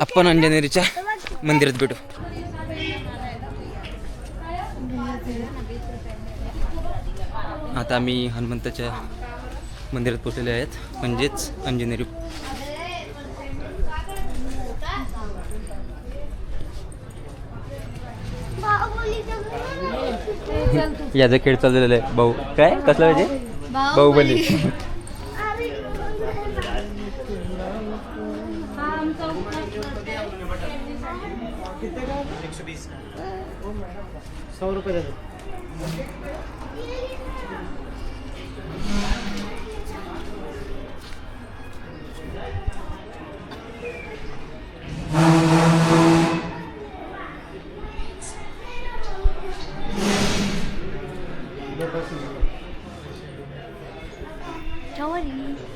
आपण अंजनेरीच्या मंदिरात भेटू. आता आम्ही हनुमंताच्या मंदिरात पोचलेले आहेत. म्हणजेच अंजनेरी. याचा खेळ चाललेला आहे. भाऊ. काय? कसला पाहिजे बाहुबली. एकशे वीस सौ रुपये Tony.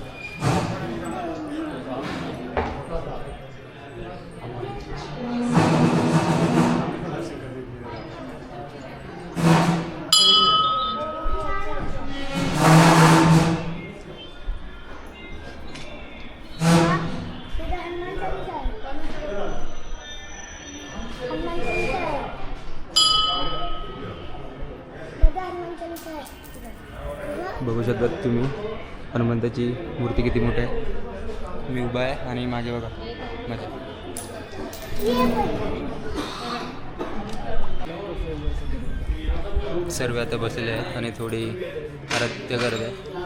बघू शकतात तुम्ही. हनुमंताची मूर्ती किती मोठी आहे. मी उभा आहे आणि मागे बघा. माझ्या सर्व आता बसलेले आहेत आणि थोडी आराध्य करत आहे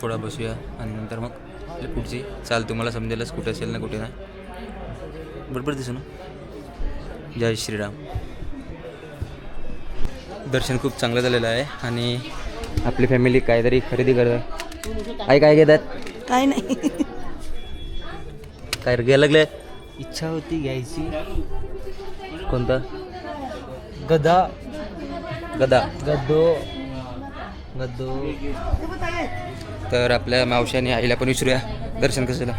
थोडा बसूया आणि नंतर मग आपली पुढची. चाल तुम्हाला समजेलच कुठे असेल ना कुठे नाही. बरोबर दिसू ना? जय श्रीराम. दर्शन खूप चांगलं झालेलं आहे आणि आपली फॅमिली काहीतरी खरेदी करत आहे आई काय घेतात? काय नाही. काय घ्यायला लागले? इच्छा होती घ्यायची. कोणता? गदा. गदा. गद्दो. गद्दो. तर आपल्या मावशी आणि आईला पण विचारूया दर्शन कसं झालं?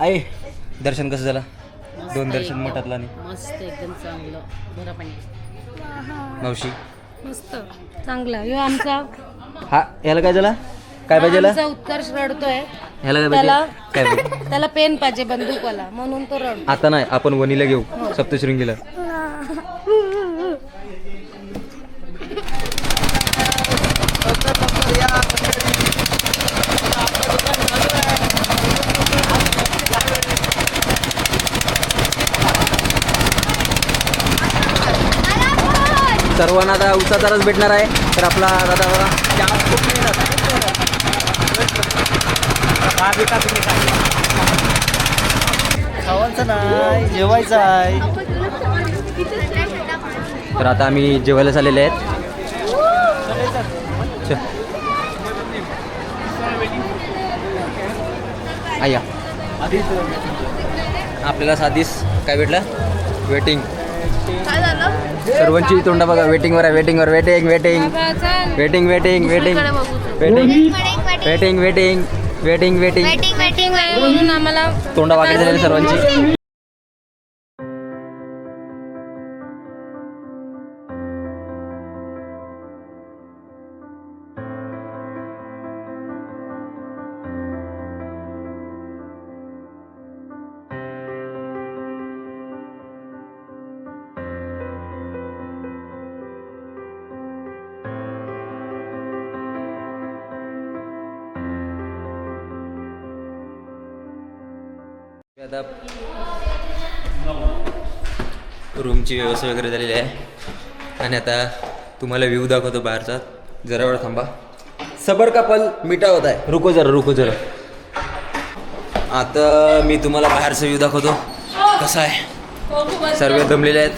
आई दर्शन कसं झालं? दोन दर्शन मठातला आणि? मस्त एकदम चांगलं. बरं पाणी मावशी? मस्त. चांगला. ह्यो आमचा हा याला काय झाला? काय पाहिजे याला? आमचा उत्कर्ष रडतोय. ह्याला काय त्याला पाहिजे काय पाहिजे? त्याला पेन पाहिजे बंदूकवाला म्हणून तो रड आता नाही आपण वनीला घेऊ. सप्तशृंगीला. सर्वांना आता उसाचा रस भेटणार आहे. तर आपला दादा बघा. खूप. खावायचं नाही जेवायचं आहे. तर आता आम्ही जेवायला झालेले आहेत. आया. आपल्याला साधीच काय भेटलं? वेटिंग. सर्वांची तोंड बघा. वेटिंगवर आहे वेटिंगवर waiting waiting waiting waiting waiting waiting waiting waiting waiting waiting waiting waiting आम्हाला तोंडा वाकडे झालेली सर्वांची. आता रूमची व्यवस्था वगैरे झालेली आहे. आणि आता तुम्हाला व्ह्यू दाखवतो बाहेरचा. जरा वेळ थांबा. सबर का पल? मिठा होत आहे. रुको जरा रुको जरा. आता मी तुम्हाला बाहेरचा व्ह्यू दाखवतो. कसा आहे? सर्व दमलेले आहेत.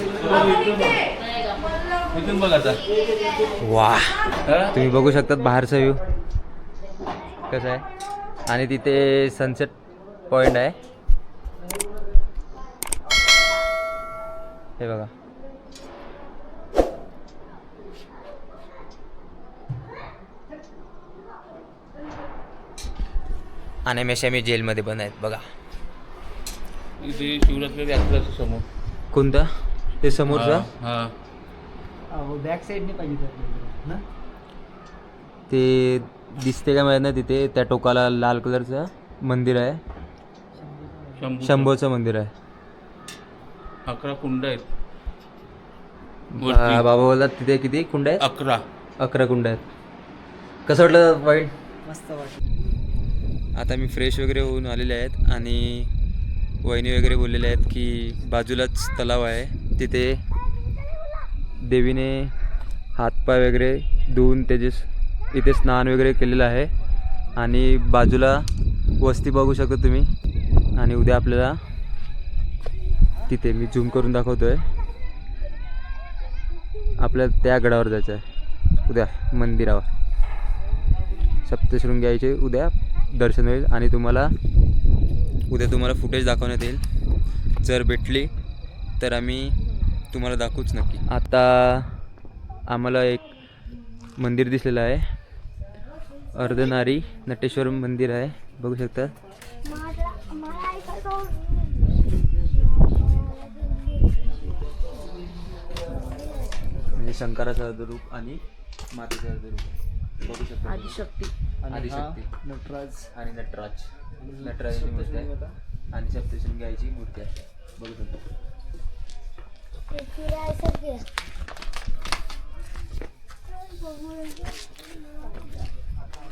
वा तुम्ही बघू शकतात बाहेरचा व्ह्यू कसा आहे? आणि तिथे सनसेट पॉईंट आहे. हे बघा. आणि मेशा मी जेलमध्ये बंद आहेत बघा. इथे शिवरात्री यात्रा समोर. कोणता? ते समोरचा? हा बॅक साईडने पाहिजे तर ना? ते दिसते का माहीत नाही तिथे त्या टोकाला लाल कलरचं मंदिर आहे. शंभू शंभूचं मंदिर आहे. अकरा कुंड आहेत. बा- वरती. बाबा बोलतात तिथे किती कुंड आहेत? अकरा. अकरा कुंड आहेत. कसं वाटलं वाईट मस्त वाटलं. आता मी फ्रेश वगैरे होऊन आलेले आहेत आणि वहिनी वगैरे बोललेले आहेत की बाजूलाच तलाव आहे. तिथे देवीने हातपाय वगैरे धुवून त्याचे स- इथे स्नान वगैरे केलेलं आहे. आणि बाजूला वस्ती बघू शकता तुम्ही. आणि उद्या आपल्याला तिथे मी झूम करून दाखवतो आहे आपल्याला त्या गडावर जायचं आहे उद्या मंदिरावर. सप्तशृंगी आईचे उद्या दर्शन होईल आणि तुम्हाला उद्या तुम्हाला फुटेज दाखवण्यात येईल. जर भेटली तर आम्ही तुम्हाला दाखवूच नक्की. आता आम्हाला एक मंदिर दिसलेलं आहे. अर्धनारी नटेश्वर मंदिर आहे. बघू शकता. म्हणजे शंकराचं अर्धरूप आणि मातेचं अर्धरूप बघू शकता. आदिशक्ती. आणि हा आदिशक्ती. नटराज. आणि नटराज. नटराजाची मूर्ती आहे. आणि सप्तशृंगी आईची मूर्ती आहे. बघू शकता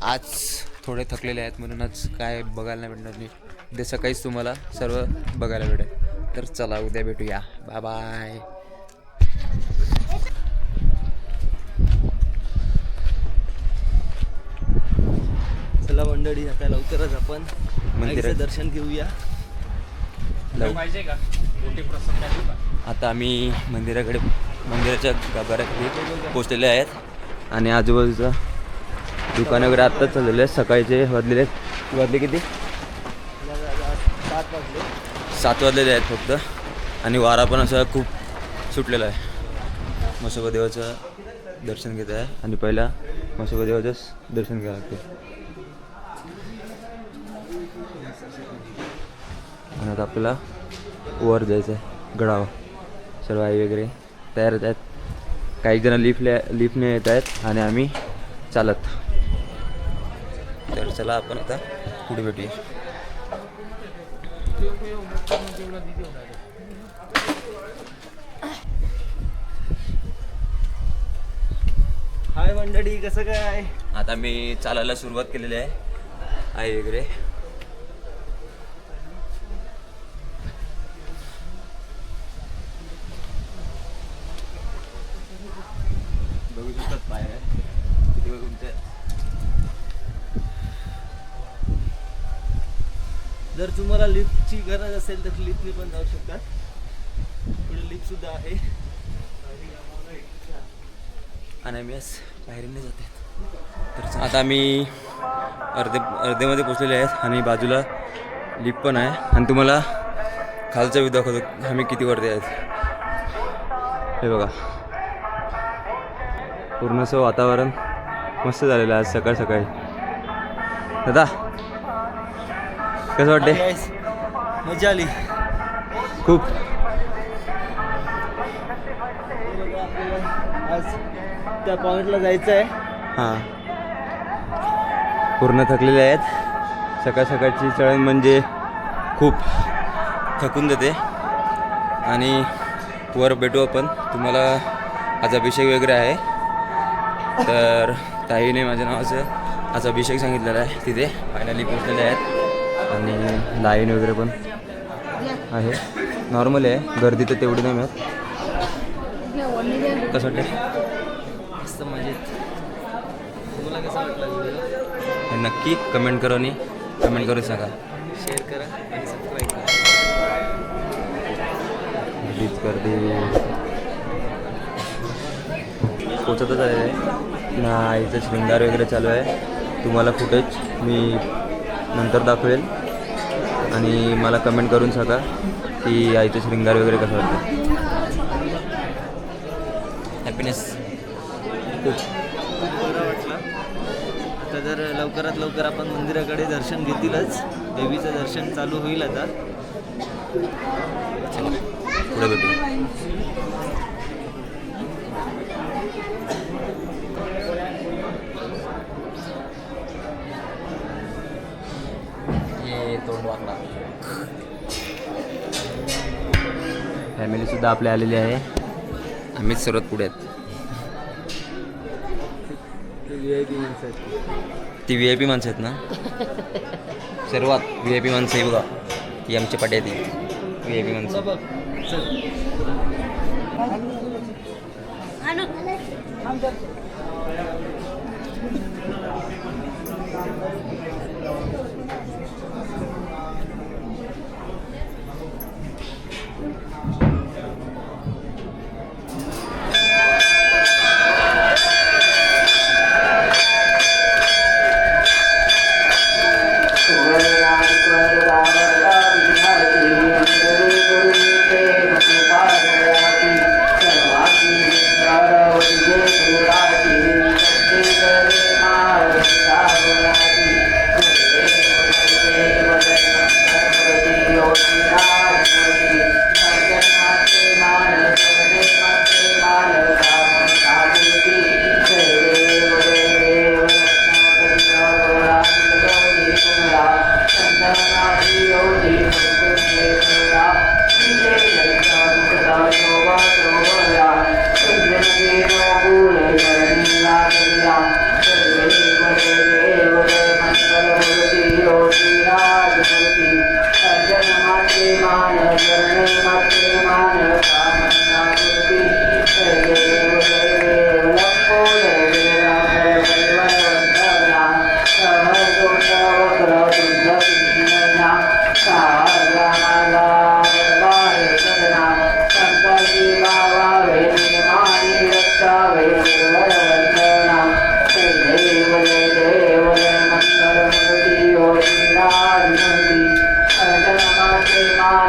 आज थोडे थकलेले आहेत म्हणूनच काय बघायला नाही भेटणार नाही. उद्या सकाळीच तुम्हाला सर्व बघायला भेटेल. तर चला उद्या भेटूया. बाय बाय चला मंडळी आता लवकरच आपण मंदिरात. आईचं दर्शन घेऊया. आता आम्ही मंदिराकडे मंदिराच्या गाभाऱ्याकडे पोचलेले आहेत. आणि आजूबाजूचा दुकानं वगैरे आत्ताच चाललेले आहेत सकाळचे वाजलेले आहेत. वाजले किती? सात वाजलेले आहेत फक्त. आणि वारा पण असा खूप सुटलेला आहे. मसोबा देवाचं दर्शन घेत आहे. आणि पहिला मसोबा देवाचंच दर्शन घ्यावं लागते आणि आता आपल्याला वर जायचं आहे गडावर. सर्व आई वगैरे तयार होत आहेत. काही जण लिफ्टले लिफ्टने येत आहेत आणि आम्ही चालत. तर चला आपण आता पुढे भेटूया. हाय मंडळी कसं काय? आता मी चालायला सुरुवात केलेली आहे. आई वगैरे बघू शकतात पाय किती वेळ तुमचे जर तुम्हाला लिफ्टची गरज असेल तर लिफ्टने पण जाऊ शकतात पुढे लिफ्ट सुद्धा आहे. आणि आम्ही आज बाहेरने जाते तर आता आम्ही अर्धे अर्धेमध्ये पोचलेले आहेत आणि बाजूला लिफ्ट पण आहे. आणि तुम्हाला खालचा व्ह्यू दाखवतो. आम्ही किती वरती आहेत. हे बघा. पूर्णसं वातावरण मस्त झालेलं आहे आज सकाळ सकाळी. दादा कसं वाटते मजा आली. खूप. आज त्या पॉइंटला जायचं आहे हां. पूर्ण थकलेले आहेत. सकाळ सकाळची चळण म्हणजे खूप थकून जाते आणि वर भेटू आपण. तुम्हाला आज अभिषेक वगैरे आहे. तर ताईने माझ्या नावाचं आज अभिषेक सांगितलेला आहे. तिथे फायनली पोचलेले आहेत. आणि लाईन वगैरे पण आहे. नॉर्मल आहे. गर्दी तर तेवढी नाही मिळत. कसं वाटते मजेत. हे नक्की कमेंट करा आणि कमेंट करून सांगा. शेअर करा आणि सबस्क्राईब करा. प्लीज कर दे पोचतच आहे. ना आईचं शृंगार वगैरे चालू आहे. तुम्हाला फुटेज मी नंतर दाखवेल. आणि मला कमेंट करून सांगा की आईचं शृंगार वगैरे कसं वाटतं? हॅपीनेस खूप बरं वाटलं. आता जर लवकरात लवकर आपण मंदिराकडे दर्शन घेतीलच. देवीचं दर्शन चालू होईल आता. पुढे भेटू. तोंड वाकडा फॅमिली सुद्धा आपल्या आलेली आहे. आम्हीच सर्वात पुढे आहेत. ती व्ही आय पी माणसं आहेत. ना? सर्वात व्ही आय पी माणसं आहे बघा. ती आमच्या पाट्या ती व्ही आय पी माणसं.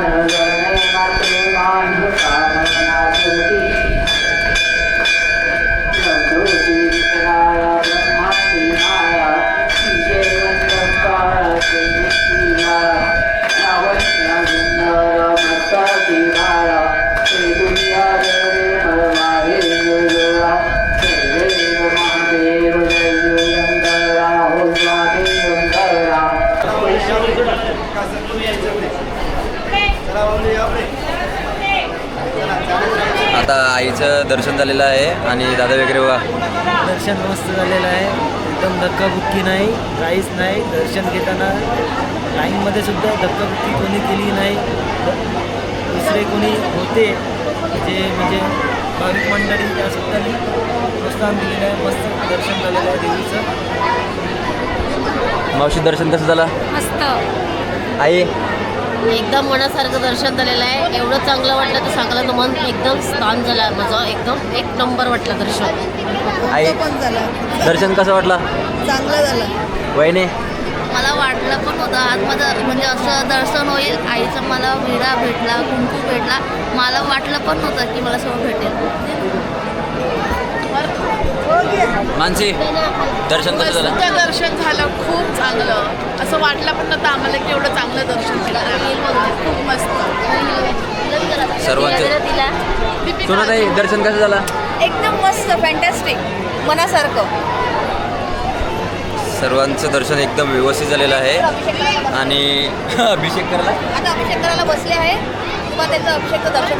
बघ आता आईचं दर्शन झालेलं आहे आणि दादा वगैरे बघा. दर्शन मस्त झालेलं आहे. एकदम धक्काबुक्की नाही काहीच नाही. दर्शन घेताना लाईनमध्ये सुद्धा धक्काबुक्की कोणी केली नाही. दुसरे कोणी होते जे म्हणजे भाविक मंडळी त्या सुद्धा प्रोत्साहन दिलेलं आहे. मस्त दर्शन झालेलं आहे देवीचं. मावशी दर्शन कसं झालं? मस्त. आई? एकदम मनासारखं दर्शन झालेलं आहे. एवढं चांगलं वाटलं तर सांगलं तर मन एकदम स्थान झालं. माझं एकदम एक नंबर वाटलं दर्शन. आई पण झाला. दर्शन कसं वाटलं? चांगला झाला. वहिनी? मला वाटलं पण होतं. आतमध्ये म्हणजे असं दर्शन होईल. आईचा मला विडा भेटला कुंकू भेटला. मला वाटलं पण नव्हतं की मला सगळं भेटेल. मानसी दर्शन कसं झालं? मस्त दर्शन झालं खूप चांगलं. असं वाटलं पण नव्हतं आम्हाला की एवढं चांगलं दर्शन झालं खूप मस्त. सर्वांचे. तिला सोनाताई दर्शन कसं झालं? एकदम मस्त फॅन्टॅस्टिक मनासारखं. सर्वांचं दर्शन एकदम व्यवस्थित झालेलं आहे. आणि अभिषेक करायला? आता अभिषेक करायला बसले आहे. तुम्हाला त्यांचं अभिषेकचं दर्शन.